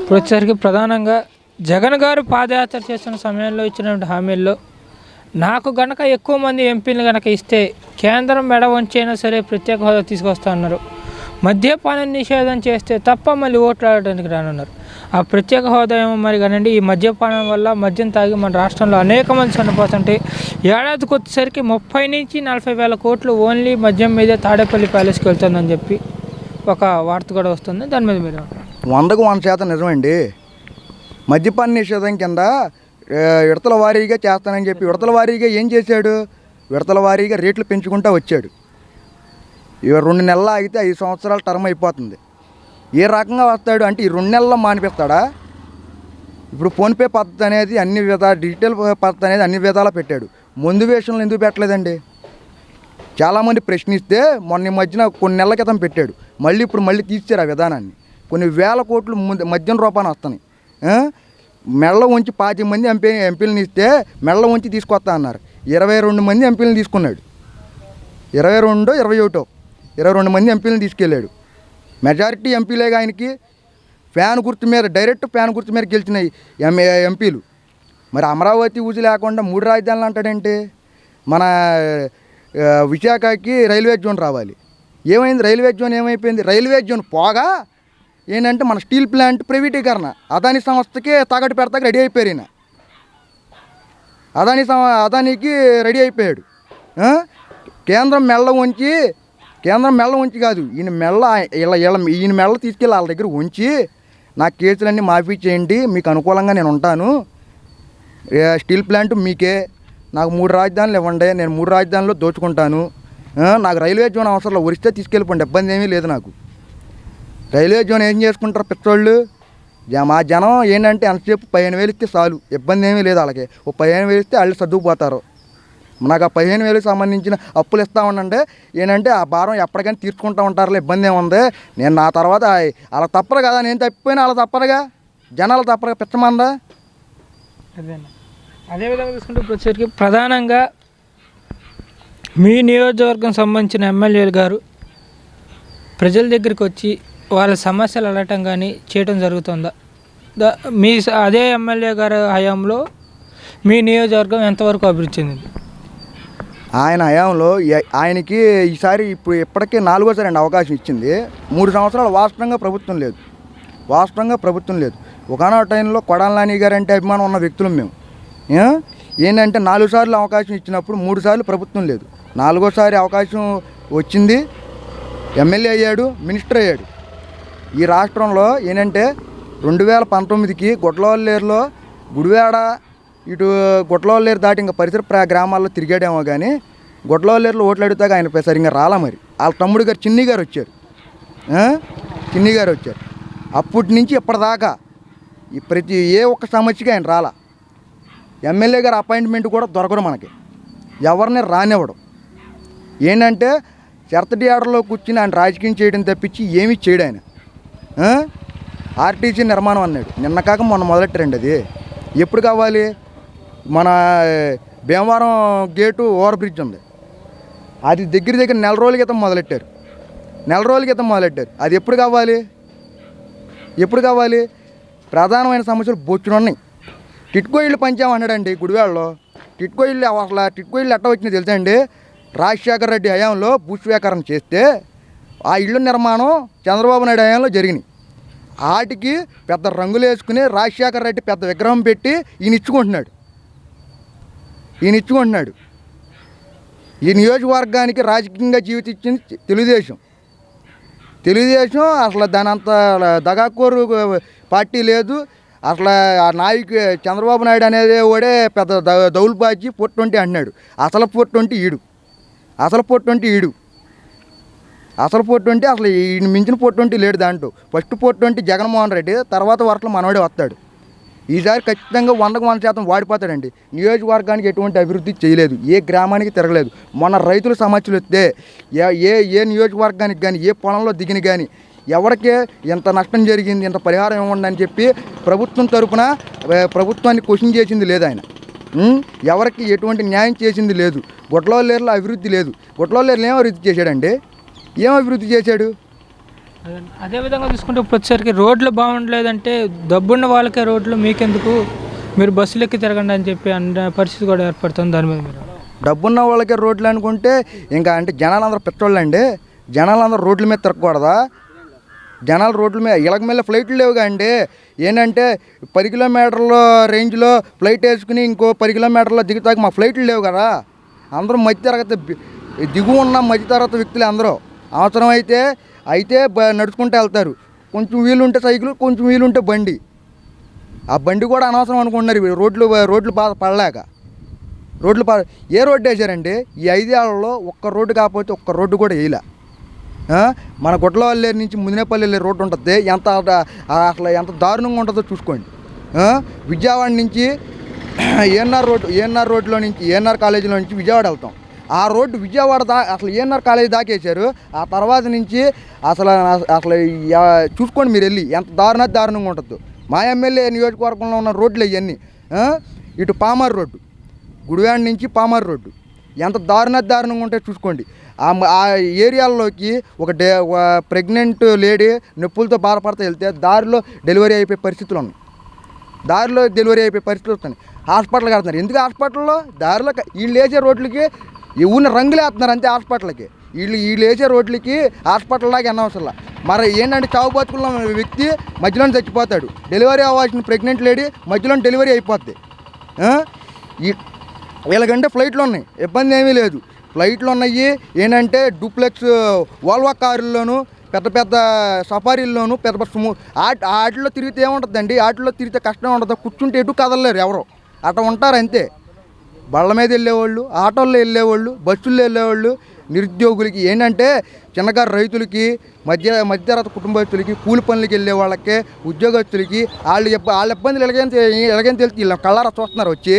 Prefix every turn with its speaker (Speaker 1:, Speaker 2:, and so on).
Speaker 1: ఇప్పుడు వచ్చేసరికి ప్రధానంగా జగన్ గారు పాదయాత్ర చేస్తున్న సమయంలో ఇచ్చినటువంటి హామీల్లో నాకు గనక ఎక్కువ మంది ఎంపీలు గనక ఇస్తే కేంద్రం మెడ వంచైనా సరే ప్రత్యేక హోదా తీసుకొస్తా అన్నారు. మద్యపాన నిషేధం చేస్తే తప్ప మళ్ళీ ఓట్లు రానున్నారు. ఆ ప్రత్యేక హోదా ఏమో మరి కానండి ఈ మద్యపానం వల్ల మద్యం తాగి మన రాష్ట్రంలో అనేక మంది చనిపోతుంటే ఏడాదికి వచ్చేసరికి ముప్పై నుంచి నలభై వేల కోట్లు ఓన్లీ మద్యం మీదే తాడేపల్లి ప్యాలెస్కి వెళ్తుందని చెప్పి ఒక వార్త కూడా వస్తుంది. దాని మీద మీరు
Speaker 2: వందకు వంద శాతం నిజమండి. మద్యపాన నిషేధం కింద విడతల వారీగా చేస్తానని చెప్పి విడతల వారీగా ఏం చేశాడు? విడతల వారీగా రేట్లు పెంచుకుంటూ వచ్చాడు. ఇవి రెండు నెలలు ఆగితే ఐదు సంవత్సరాల టర్మ్ అయిపోతుంది. ఏ రకంగా వస్తాడు అంటే ఈ రెండు నెలల్లో మానిపిస్తాడా? ఇప్పుడు ఫోన్పే పద్ధతి అనేది అన్ని విధాల డిజిటల్ పద్ధతి అనేది అన్ని విధాలా పెట్టాడు. ముందు వేషంలో ఎందుకు పెట్టలేదండి? చాలామంది ప్రశ్నిస్తే మొన్న ఈ మధ్యన కొన్ని నెలల క్రితం పెట్టాడు. మళ్ళీ ఇప్పుడు మళ్ళీ తీర్చారు ఆ విధానాన్ని. కొన్ని వేల కోట్లు ముందు మద్యం రూపాన వస్తున్నాయి ఆ? ఉంచి పాతి మంది ఎంపీ ఎంపీలను ఇస్తే మెళ్ళ ఉంచి తీసుకొస్తా అన్నారు. ఇరవై రెండు మంది ఎంపీలను తీసుకున్నాడు. ఇరవై రెండు ఇరవై ఒకటో. ఇరవై రెండు మంది ఎంపీలను తీసుకెళ్ళాడు. మెజారిటీ ఎంపీలేగా ఆయనకి ఫ్యాన్ గుర్తు మీద డైరెక్ట్ ఫ్యాన్ గుర్తు మీద గెలిచినాయి ఎం ఎంపీలు. మరి అమరావతి ఊజు లేకుండా మూడు రాజధానులు అంటాడంటే? మన విశాఖకి రైల్వే జోన్ రావాలి. ఏమైంది? రైల్వే జోన్ ఏమైపోయింది? రైల్వే జోన్ పోగా ఏంటంటే మన స్టీల్ ప్లాంట్ ప్రైవేటీకరణ. అదాని సంస్థకి తాకట్టు పెడతాక రెడీ అయిపోయారు ఈయన. అదాని సం అదానికి రెడీ అయిపోయాడు. కేంద్రం మెల్ల ఉంచి కేంద్రం మెల్ల ఉంచి కాదు ఈయన మెల్ల ఇలా ఇలా ఈయన మెల్ల తీసుకెళ్ళి వాళ్ళ దగ్గర ఉంచి నా కేసులన్నీ మాఫీ చేయండి మీకు అనుకూలంగా నేను ఉంటాను. స్టీల్ ప్లాంట్ మీకే నాకు మూడు రాజధానులు ఇవ్వండి నేను మూడు రాజధానులు దోచుకుంటాను. నాకు రైల్వే జోన్ అవసరం వరిస్తే తీసుకెళ్ళిపోండి ఇబ్బంది ఏమీ లేదు నాకు. రైల్వే జోన్ ఏం చేసుకుంటారు పెట్రోళ్ళు? మా జనం ఏంటంటే ఎంతసేపు పదిహేను వేలు ఇస్తే చాలు ఇబ్బంది ఏమీ లేదు వాళ్ళకి. ఓ పదిహేను వేలు ఇస్తే వాళ్ళు సర్దుకుపోతారు. నాకు ఆ పదిహేను వేలకు సంబంధించిన అప్పులు ఇస్తా ఉండండి. ఏంటంటే ఆ భారం ఎప్పటికైనా తీర్చుకుంటూ ఉంటారులే ఇబ్బంది ఏముంది నేను నా తర్వాత అలా తప్పరు కదా నేను తప్పిపోయినా అలా తప్పరుగా? జనాలు తప్పరుగా పిచ్చమందా?
Speaker 1: అదేనా? అదేవిధంగా చూసుకుంటే వచ్చేసరికి ప్రధానంగా మీ నియోజకవర్గం సంబంధించిన ఎమ్మెల్యేలు గారు ప్రజల దగ్గరికి వచ్చి వాళ్ళ సమస్యలు అడగటం కానీ చేయటం జరుగుతుందా? ద- మీ స- అదే ఎమ్మెల్యే గారి హయాంలో మీ నియోజకవర్గం ఎంతవరకు అభివృద్ధి చెందింది?
Speaker 2: ఆయన హయాంలో ఆయనకి ఈసారి ఇప్పుడు ఇప్పటికే నాలుగోసారి అండి అవకాశం ఇచ్చింది. మూడు సంవత్సరాలు వాస్తవంగా ప్రభుత్వం లేదు. వాస్తవంగా ప్రభుత్వం లేదు. ఒకనొక టైంలో కొడాల నాని గారు అంటే అభిమానం ఉన్న వ్యక్తులు మేము. ఏంటంటే నాలుగు సార్లు అవకాశం ఇచ్చినప్పుడు మూడు సార్లు ప్రభుత్వం లేదు. నాలుగోసారి అవకాశం వచ్చింది. ఎమ్మెల్యే అయ్యాడు మినిస్టర్ అయ్యాడు. ఈ రాష్ట్రంలో ఏంటంటే రెండు వేల పంతొమ్మిదికి గుడ్లవల్లేరులో గుడివాడ ఇటు గుడ్లవల్లేరు దాటి ఇంకా పరిసర ప్రా గ్రామాల్లో తిరిగాడేమో కానీ గుడ్లవల్లేరులో ఓట్లు అడిగితే ఆయన పె- సరిగ్గా రాలా మరి. వాళ్ళ తమ్ముడు గారు చిన్ని గారు వచ్చారు. చిన్ని గారు వచ్చారు. అప్పటి నుంచి ఇప్పటిదాకా ఈ ప్రతి ఏ ఒక్క సమస్యకి ఆయన రాలా. ఎమ్మెల్యే గారు అపాయింట్మెంట్ కూడా దొరకడం మనకి. ఎవరిని రానివ్వడం. ఏంటంటే చెరతటి ఆర్డర్లో కూర్చుని ఆయన రాజకీయం చేయడం తప్పించి ఏమీ చేయడు ఆయన. ఆర్టీసీ నిర్మాణం అన్నాడు. నిన్న కాక మొన్న మొదలెట్టారండి అది. ఎప్పుడు కావాలి? మన భీమవరం గేటు ఓవర్ బ్రిడ్జ్ ఉంది. అది దగ్గర దగ్గర నెల రోజుల క్రితం మొదలెట్టారు. నెల రోజుల క్రితం మొదలెట్టారు. అది ఎప్పుడు కావాలి? ఎప్పుడు కావాలి? ప్రధానమైన సమస్యలు బొచ్చులు ఉన్నాయి. టిట్కో ఇళ్ళు పంచామన్నాడండి గుడివాళ్ళలో టిట్కో ఇళ్ళు అసలు టిట్కో ఇళ్ళు ఎట్ట వచ్చిందో తెలుసా అండి? రాజశేఖర రెడ్డి హయాంలో భూస్వీకరణ చేస్తే ఆ ఇళ్ళ నిర్మాణం చంద్రబాబు నాయుడు హయాంలో జరిగినాయి. వాటికి పెద్ద రంగులు వేసుకుని రాజశేఖర రెడ్డి పెద్ద విగ్రహం పెట్టి ఈయన ఇచ్చుకుంటున్నాడు. ఈయన ఇచ్చుకుంటున్నాడు. ఈ నియోజకవర్గానికి రాజకీయంగా జీవితిచ్చింది తెలుగుదేశం. తెలుగుదేశం అసలు దాని అంత దగాకోరు పార్టీ లేదు. అసలు ఆ నాయకు చంద్రబాబు నాయుడు అనేది వాడే పెద్ద ద- దౌల్బాజీ పొట్టు అంటున్నాడు. అసలు పొట్టు ఈడు. అసలు పొట్టు ఈడు. అసలు పొట్టుంటి అసలు ఈ మించిన ట్వంటీ లేడు దాంట్లో. ఫస్ట్ పొట్టుంటి జగన్మోహన్ రెడ్డి తర్వాత వరకులో మనవాడే వస్తాడు. ఈసారి ఖచ్చితంగా వందకు వంద శాతం వాడిపోతాడండి. నియోజకవర్గానికి ఎటువంటి అభివృద్ధి చేయలేదు ఏ గ్రామానికి తిరగలేదు. మొన్న రైతుల సమస్యలు వస్తే ఏ- ఏ నియోజకవర్గానికి కానీ ఏ పొలంలో దిగిన కానీ ఎవరికే ఎంత నష్టం జరిగింది ఎంత పరిహారం ఇవ్వండి అని చెప్పి ప్రభుత్వం తరపున ప్రభుత్వాన్ని క్వశ్చన్ చేసింది లేదు ఆయన. ఎవరికి ఎటువంటి న్యాయం చేసింది లేదు. గుట్లవల్లేరులో అభివృద్ధి లేదు. గుట్లవల్లేరులో ఏం అభివృద్ధి చేశాడండి? ఏం అభివృద్ధి చేశాడు?
Speaker 1: అదే- అదే విధంగా చూసుకుంటే ఇప్పుడు వచ్చేసరికి రోడ్లు బాగుండలేదంటే డబ్బున్న వాళ్ళకే రోడ్లు మీకెందుకు? మీరు బస్సులు ఎక్కి తిరగండి అని చెప్పి అన్న పరిస్థితి కూడా ఏర్పడుతుంది దాని మీద మీరు.
Speaker 2: డబ్బున్న వాళ్ళకే రోడ్లు అనుకుంటే ఇంకా అంటే జనాలందరూ పెట్రోల్ అండి జనాలందరూ రోడ్ల మీద తిరగకూడదా? జనాలు రోడ్ల మీద ఇళ్ళకి మీద ఫ్లైట్లు లేవుగా అండి. ఏంటంటే పది కిలోమీటర్ల రేంజ్లో ఫ్లైట్ వేసుకుని ఇంకో పది కిలోమీటర్లో దిగుతాక మా ఫ్లైట్లు లేవు కదా. అందరూ మధ్య తరగతి బి- దిగు ఉన్న మధ్య తరగతి వ్యక్తులు అందరూ. అవసరం అయితే అయితే బ- నడుచుకుంటూ వెళ్తారు. కొంచెం వీలుంటే సైకిల్ కొంచెం వీలుంటే బండి. ఆ బండి కూడా అనవసరం అనుకుంటున్నారు రోడ్లు రోడ్లు బాధ పడలేక. రోడ్లు పా ఏ రోడ్డు వేసారండి ఈ ఐదేళ్ళలో ఒక్క రోడ్డు కాకపోతే ఒక్క రోడ్డు కూడా వేయలే. మన గుడ్లవల్లేరు నుంచి ముదినేపల్లి వెళ్ళే రోడ్డు ఉంటుంది. ఎంత అసలు ఎంత దారుణంగా ఉంటుందో చూసుకోండి. విజయవాడ నుంచి ఏఎన్ఆర్ రోడ్డు ఏఎన్ఆర్ రోడ్లో నుంచి ఏఎన్ఆర్ కాలేజీలో నుంచి విజయవాడ వెళ్తాం. ఆ రోడ్డు విజయవాడ దా అసలు ఏఎన్ఆర్ కాలేజీ దాకేశారు. ఆ తర్వాత నుంచి అసలు అసలు చూసుకోండి మీరు వెళ్ళి ఎంత దారుణ దారుణంగా ఉంటుందో మా ఎమ్మెల్యే నియోజకవర్గంలో ఉన్న రోడ్లు ఇవన్నీ ఇటు పామర్ రోడ్డు గుడివాడ నుంచి పామర్ రోడ్డు. ఎంత దారుణ దారుణంగా ఉంటే చూసుకోండి. ఆ ఏరియాల్లోకి ఒక డే ప్రెగ్నెంట్ లేడీ నొప్పులతో బాధపడతా వెళ్తే దారిలో డెలివరీ అయిపోయే పరిస్థితులు ఉన్నాయి. దారిలో డెలివరీ అయిపోయే పరిస్థితులు వస్తున్నాయి. హాస్పిటల్ కడుతున్నారు. ఎందుకు హాస్పిటల్లో? దారిలో వీళ్ళు వేసే రోడ్లకి ఎవరిని రంగులు వేస్తున్నారు అంతే హాస్పిటల్కి. వీళ్ళు వీళ్ళు వేసే రోడ్లకి హాస్పిటల్ లాగా అనవసరం మరి ఏంటంటే చావు బతుకున్న వ్యక్తి మధ్యలోనే చచ్చిపోతాడు. డెలివరీ అవ్వాల్సిన ప్రెగ్నెంట్ లేడీ మధ్యలో డెలివరీ అయిపోద్ది. ఈ వీళ్ళకంటే ఫ్లైట్లు ఉన్నాయి. ఇబ్బంది ఏమీ లేదు. ఫ్లైట్లు ఉన్నాయి. ఏంటంటే డూప్లెక్స్ వాల్వా కారుల్లోనూ పెద్ద పెద్ద సఫారీల్లోనూ పెద్ద పెద్ద స్మూ ఆట వాటిలో తిరిగితే ఏముంటుందండి? వాటిలో తిరిగితే కష్టం ఉండదు. కూర్చుంటే ఎటు కదలలేరు ఎవరు. అట్లా ఉంటారు అంతే. బళ్ళ మీద వెళ్ళేవాళ్ళు ఆటోల్లో వెళ్ళేవాళ్ళు బస్సుల్లో వెళ్ళేవాళ్ళు నిరుద్యోగులకి ఏంటంటే చిన్నకారు రైతులకి మధ్య మధ్యతరగతి కుటుంబస్తులకి కూలి పనులకి వెళ్ళే వాళ్ళకి ఉద్యోగస్తులకి వాళ్ళు వాళ్ళ ఇబ్బందులు ఎలాగైనా ఎలాగైనా తెలుసు వీళ్ళ కళ్ళారా చూస్తున్నారు వచ్చి